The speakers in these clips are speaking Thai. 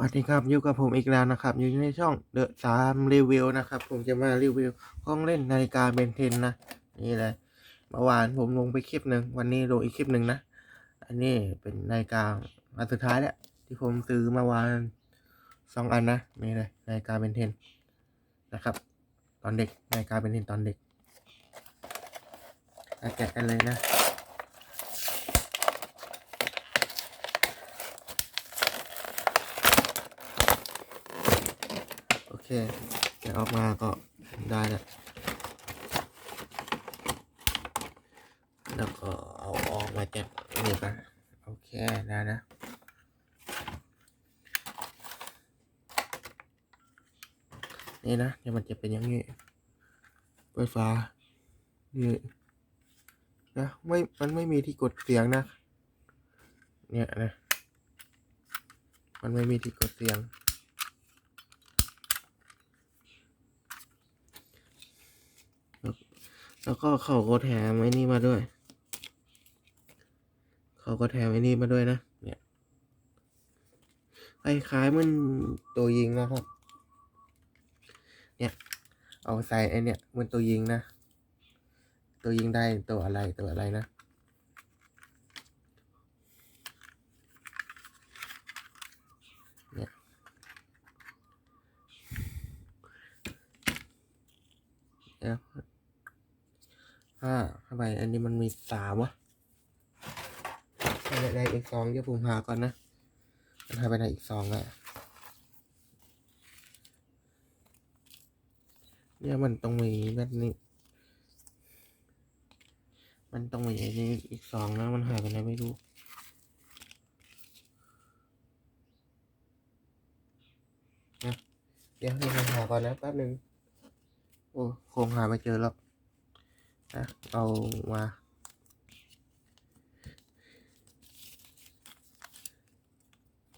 วัสดีครับอยู่กับผมอีกแล้วนะครับอยู่ในช่องเดอะสามรีวิวนะครับ ผมจะมารีวิวของเล่นนาฬิกาเบนเทนนะนี่เลยเมื่อวานผมลงไปคลิปหนึ่งวันนี้ลงอีกคลิปหนึ่งนะ อันนี้เป็นนาฬิกาอันสุดท้ายแล้วที่ผมซื้อเมื่อวานสองอันนะนี่เลยนาฬิกาเบนเทนนะครับ ตอนเด็กนาฬิกาเบนเทนตอนเด็กแกะกันเลยนะ เคเดี๋ยวออกมาก็ได้แล้วแล้วก็เอาออกมาจากนี่กันโอเคได้นะนี่นะเดี๋ยวมันจะเป็นอย่างนี้ไฟฟ้านี่นะไม่มันไม่มีที่กดเสียงนะ เนี่ยนะ มันไม่มีที่กดเสียง แล้วก็เขาก็แถมไอ้นี่มาด้วย เขาก็แถมไอ้นี่มาด้วยนะ เนี่ยคล้ายๆมันตัวยิงนะครับ เนี่ย เอาใส่ไอเนี่ยมันตัวยิงนะ ตัวยิงได้ตัวอะไรตัวอะไรนะเนี่ยเดี๋ยว ห้าทำไมอันนี้มันมีสามวะได้อีกสองเดี๋ยวผมหาก่อนนะ มันหายไปไหนอีกสองอะเนี่ยมันต้องมีแบบนี้ มันต้องมีอันนี้อีกสองนะ มันหายไปไหนไม่รู้นะเดี๋ยวให้ผมหาก่อนนะแป๊บหนึ่งโอ้คงหาไม่เจอแล้ว นะเอามา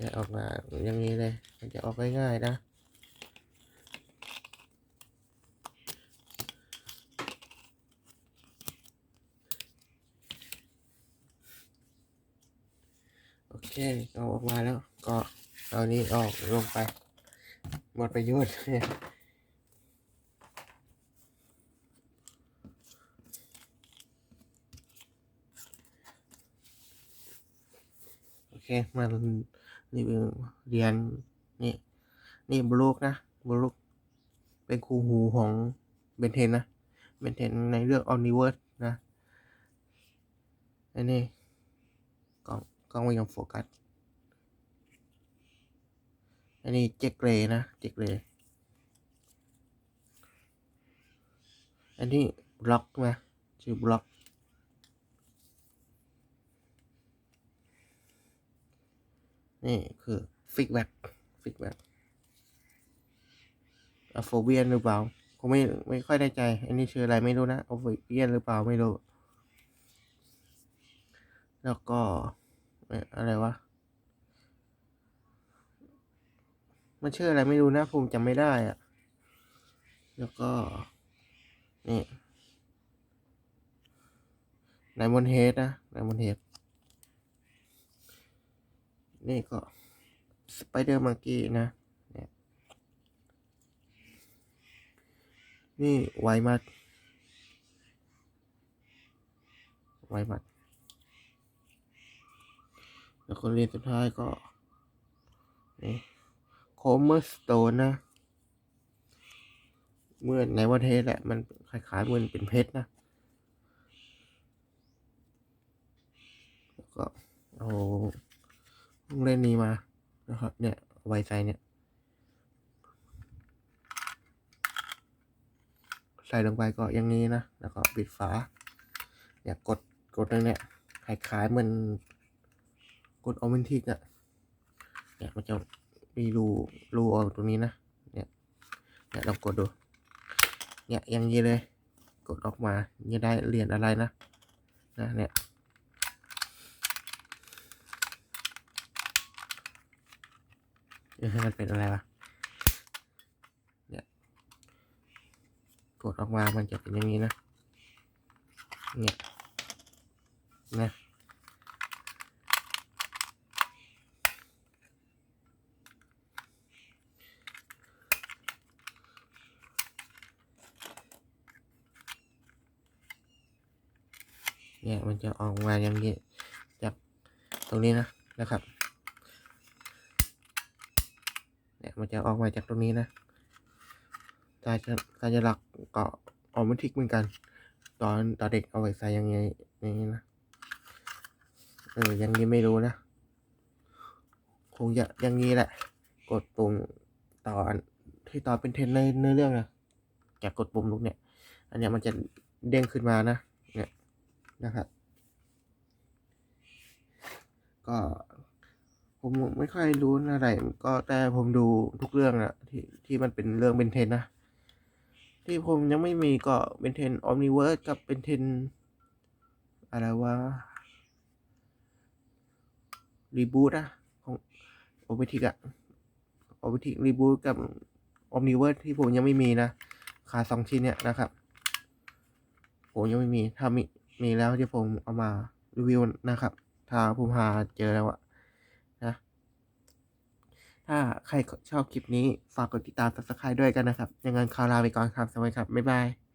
จะออกมาอย่างนี้เลย มันจะออกง่ายๆนะโอเค เอาออกมาแล้วก็เอานี้ออกลงไป หมดประโยชน์โอ เคมารีวิวเรียนนี่นี่บลูกนะบลูกเป็นครูหูของเบนเทนนะเบนเทนในเรื่องออนิเวิร์สนะอันนี้กล้องกล้องไม่ยังโฟกัสอันนี้เจกเรนะเจกเรอันนี้บล็อกนะชื่อบล็อก นี่คือฟิกแบ็กฟิกแบ็กอโฟเบียนหรือเปล่าผมไม่ไม่ค่อยได้ใจ อันนี้ชื่ออะไรไม่รู้นะอโฟเบียนหรือเปล่าไม่รู้ แล้วก็เอ่ออะไรวะมันชื่ออะไรไม่รู้นะผมจำไม่ได้อะแล้วก็ นี่ไดมอนเฮดนะไดมอนเฮด นี่ก็สไปเดอร์มังกี้นะนี่ไวมัดไวมัดแล้วคนเรียนสุดท้ายก็นี่โคมเมอร์สโตนนะ เมื่อในวันเทศแหละมันคล้ายๆเหมือนเป็นเพชรนะ แล้วก็เอาลูก เล่นนี้มานะครับ เนี่ยไวไซเนี่ย ใส่ลงไปก็อย่างนี้นะ แล้วก็ปิดฝาเนี่ย กดกดตรงเนี้ยคล้ายๆเหมือนกดออเมนทิกอะเนี่ยมันจะมีรูรูออกตรงนี้นะ เนี่ยเนี่ยลองกดดู เนี่ยอย่างนี้เลย กดออกมาจะได้เหรียญอะไรนะนะเนี่ย เออมันเป็นอะไรวะเนี่ยกดออกมา มันจะเป็นอย่างนี้นะ เนี่ยนะเนี่ยมันจะออกมาอย่างนี้จากตรงนี้นะนะครับ เนี่ยมันจะออกมาจากตรงนี้นะกาจะกาจะหลักก็ออกมทิกเหมือนกัน ตอนตอนเด็กเอาไว้ใส่ยังไงอย่างนี้นะเออยังนี้ไม่รู้นะคงจะอย่างนี้แหละ กดปุ่มตอนที่ตอนเป็นเทนในเนื้อเรื่องนะจากกดปุ่มลูกเนี่ย อันเนี้ยมันจะเด้งขึ้นมานะ เนี่ยนะครับ ก็ ผมไม่ค่อยรู้อะไรก็แต่ผมดูทุกเรื่องนะที่ที่มันเป็นเรื่องเป็นเทนนะ ที่ผมยังไม่มีก็เป็นเทนออมนิเวิร์สกับเป็นเทนอะไรวะรีบูตอะของโอเปติกอะโอเปติกรีบูตกับออมนิเวิร์สที่ผมยังไม่มีนะขาสองชิ้นเนี่ยนะครับผมยังไม่มีถ้ามีมีแล้วที่ผมเอามารีวิวนะครับ ถ้าผมหาเจอแล้วอะ ถ้าใครชอบคลิปนี้ ฝากกดติดตาม subscribe ด้วยกันนะครับ ยังไงขอลาไปก่อนครับ สวัสดีครับ บ๊ายบาย